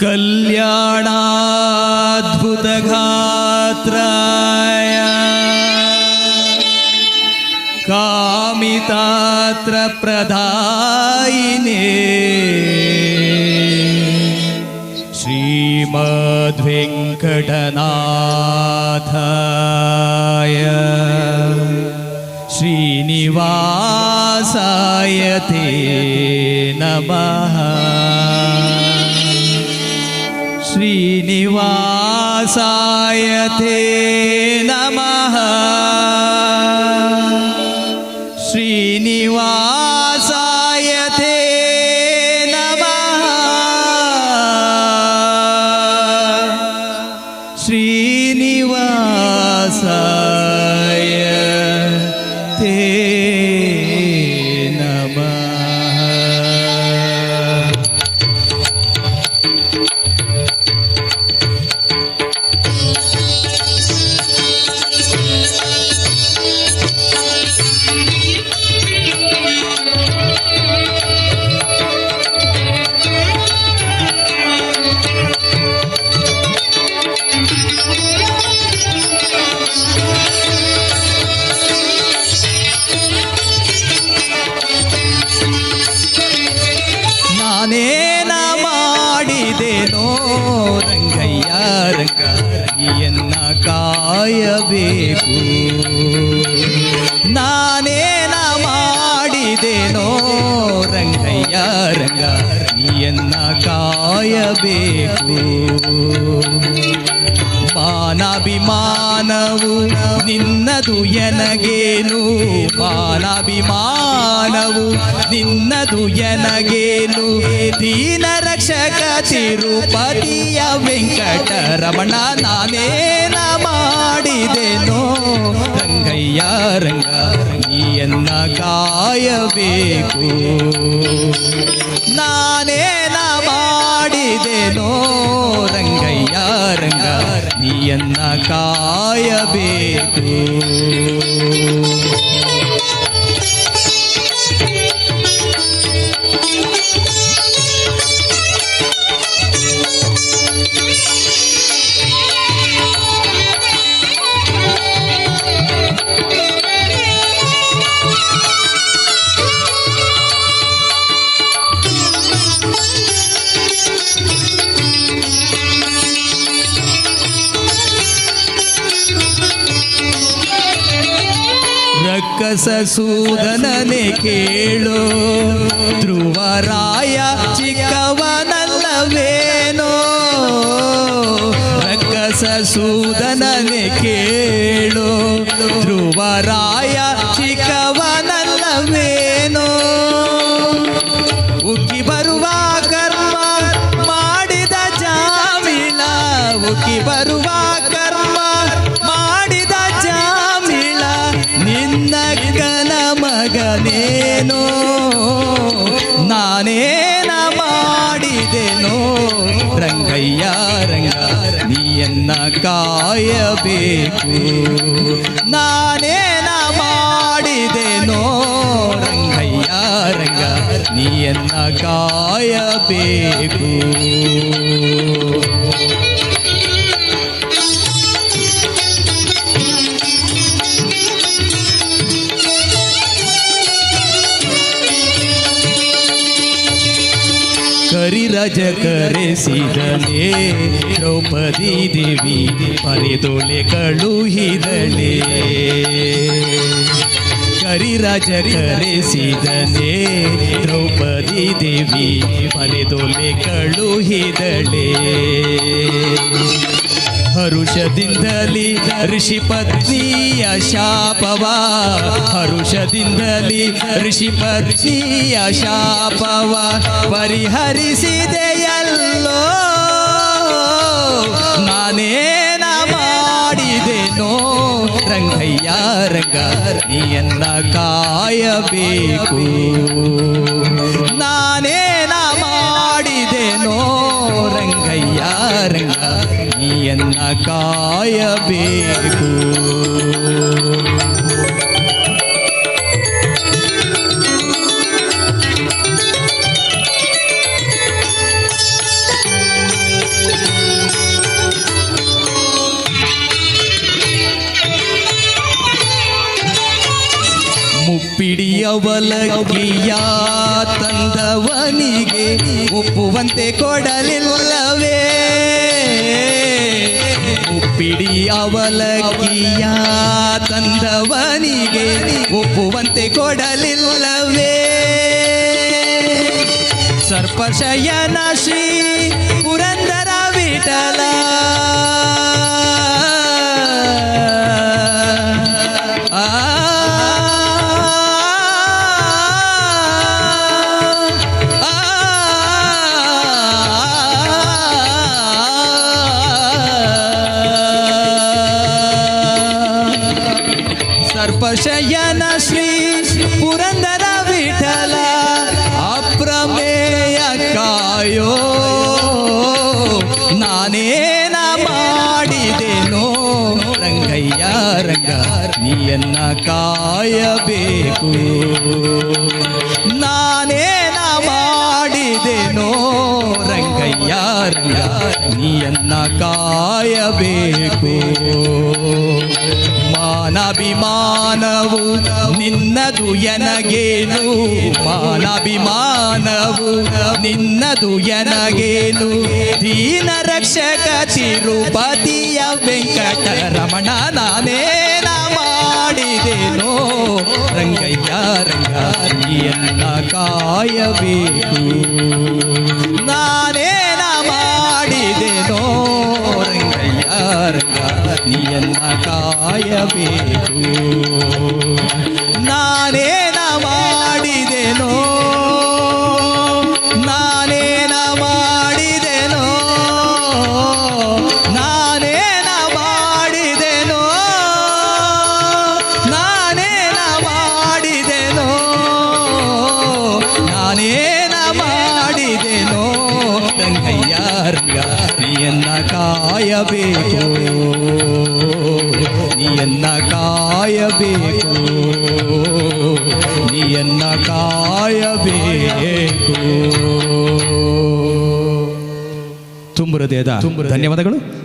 कल्याणाद्भुतगात्राय। कामितात्रप्रदायिने। श्रीमद्वेङ्कटनाथाय। श्रीनिवासाय ते नमः श्रीनिवासाय ते नमः। ಮಾಡಿದೆನೋ ರಂಗಯ್ಯ ರಂಗ ಎನ್ನ ಕಾಯಬೇಕು ನಾನೇನ ಮಾಡಿದೆನೋ ರಂಗಯ್ಯ ರಂಗ ಎನ್ನ ಕಾಯಬೇಕು. ಮಾನಾಭಿಮಾನವು ನಿನ್ನದು ಎನಗೇನು? ಮಾನಾಭಿಮಾನವು ನಿನ್ನದು ಎನಗೇನು? ದೀನ ರಕ್ಷಕ ತಿರುಪತಿಯ ವೆಂಕಟರಮಣ, ನಾನೇನ ಮಾಡಿದೆನೋ? ರಂಗಯ್ಯ, ರಂಗ, ನೀಯನ್ನ ಕಾಯಬೇಕು. ನಾನೇನ ಮಾಡಿದೆನೋ? ನೀಯನ್ನ ಕಾಯಬೇಕು? ಸೂದನನೆ ಕೇಳು. ಧ್ರುವರಾಯ ಚಿಕ್ಕವನಲ್ಲವೇನೋ? ರಕ್ಕಸ ಸೂದನನೆ ಕೇಳು ರಂಗಯ್ಯ ರಂಗ ನೀಯನ್ನ ಕಾಯಬೇಕು ನಾನೇನ ಮಾಡಿದೆನೋ ರಂಗಯ್ಯ ರಂಗ ನೀಯನ್ನ ಕಾಯಬೇಕು ಕರೆಸಿದಲೆ ದ್ರೌಪದಿ ದೇವಿ ಪರಿದೊಲೆ ಕಳುಹಿದಳೆ ಕರಿರಾಜ ಕರೆಸಿದನೆ ದ್ರೌಪದಿ ದೇವಿ ಪರಿದೊಲೆ ಕಳುಹಿದಳೆ ಹರುಷದಿಂದಲಿ ಋಷಿ ಪತ್ನಿಯ ಶಾಪವ ಹರುಷದಿಂದಲಿ ಋಷಿ ಪತ್ನಿಯ ಶಾಪವ ಪರಿಹರಿಸಿದೆಯಲ್ಲೋ ನಾನೇನ ರಂಗಯ್ಯ ರಂಗ ನೀಯನ್ನ ಕಾಯಬೇಕು. ನಾನೇನ ಮಾಡಿದೆನೋ? ರಂಗಯ್ಯ ರಂಗ ನೀಯನ್ನ ಕಾಯಬೇಕು. ಮುಪ್ಪಿಡಿ ಅವಲಕ್ಕಿಯ ತಂದವನಿಗೆ ಒಪ್ಪುವಂತೆ ಕೊಡಲಿಲ್ಲವೇ? ಪಿಡಿಯವಲಗಿಯ ತಂದವನಿಗೆ ಒಪ್ಪುವಂತೆ ಕೊಡಲಿಲ್ಲವೇ? ಸರ್ಪಶಯನ ಶ್ರೀ ಪುರಂದರ ವಿಠಲ ಸರ್ಪಶಯನ ಶ್ರೀ ಪುರಂದರ ವಿಠಲ ಅಪ್ರಮೇಯ ಕಾಯೋ. ನಾನೇನ ಮಾಡಿದೆನೋ. ರಂಗಯ್ಯ, ರಂಗ, ನೀಯನ್ನ ಕಾಯಬೇಕು. ನಾನೇನ ಮಾಡಿದೆನೋ. ರಂಗಯ್ಯ, ರಂಗ, ನೀಯನ್ನ ಕಾಯಬೇಕು. ಮಾನಭಿಮಾನವು ನಿನ್ನದು ಎನಗೇನು? ಮಾನಭಿಮಾನವು ನಿನ್ನದು ಎನಗೇನು? ದೀನ ರಕ್ಷಕ ತಿರುಪತಿಯ ವೆಂಕಟರಮಣ ನಾನೇನ ಮಾಡಿದೆನೋ? ರಂಗಯ್ಯ ರಂಗ ಕಾಯಬೇಕು. ನೀಯನ್ನ ಕಾಯಬೇಕು ಕಾಯಬೇಕು. ನೀಯನ್ನ ಕಾಯಬೇಕು. ನೀಯನ್ನ ಕಾಯಬೇಕು. ತುಂಬ ಹೃದಯದ ಧನ್ಯವಾದಗಳು.